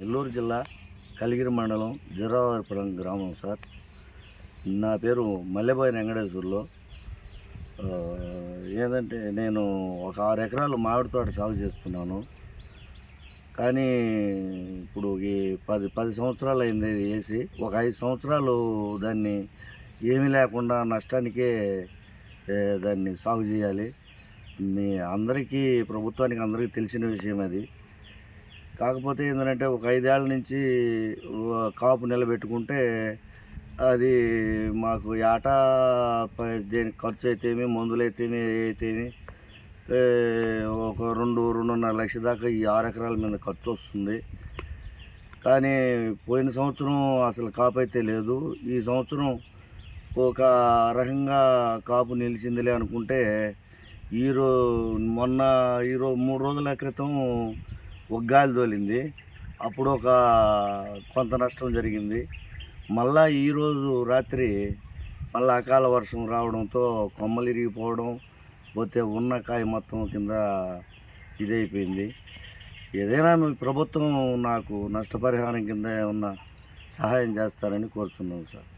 నెల్లూరు జిల్లా కలిగిరి మండలం జీరావారిపురం గ్రామం సార్. నా పేరు మల్లెబాయి వెంకటేశ్వర్లో. ఆ, ఏంటంటే నేను ఒక ఆరు ఎకరాలు మామిడి తోట సాగు చేస్తున్నాను. కానీ ఇప్పుడు ఈ పది పది సంవత్సరాలు అయింది వేసి ఒక ఐదు సంవత్సరాలు దాన్ని ఏమీ లేకుండా నష్టానికే దాన్ని సాగు చేయాలి. మీ అందరికీ ప్రభుత్వానికి అందరికీ తెలిసిన విషయం అది. కాకపోతే ఏంటంటే ఒక ఐదేళ్ళ నుంచి కాపు నిలబెట్టుకుంటే అది మాకు ఏటా ప- దేనికి ఖర్చు అయితేమి మందులు అయితేమి అయితేమి ఒక రెండు రెండున్నర లక్ష దాకా ఈ ఆరు ఎకరాల మీద ఖర్చు వస్తుంది కానీ పోయిన సంవత్సరం అసలు కాపు అయితే లేదు. ఈ సంవత్సరం ఒక రకంగా కాపు నిలిచిందిలే అనుకుంటే ఈరో మొన్న ఈరో మూడు రోజుల క్రితం ఒగ్గాలి తోలింది. అప్పుడు ఒక కొంత నష్టం జరిగింది. మళ్ళా ఈరోజు రాత్రి మళ్ళీ అకాల వర్షం రావడంతో కొమ్మలు ఇరిగిపోవడం పోతే ఉన్న కాయ మొత్తం కింద ఇదైపోయింది. ఏదైనా మీ ప్రభుత్వం నాకు నష్టపరిహారం కింద ఏమన్నా సహాయం చేస్తారని కోరుతున్నాను సార్.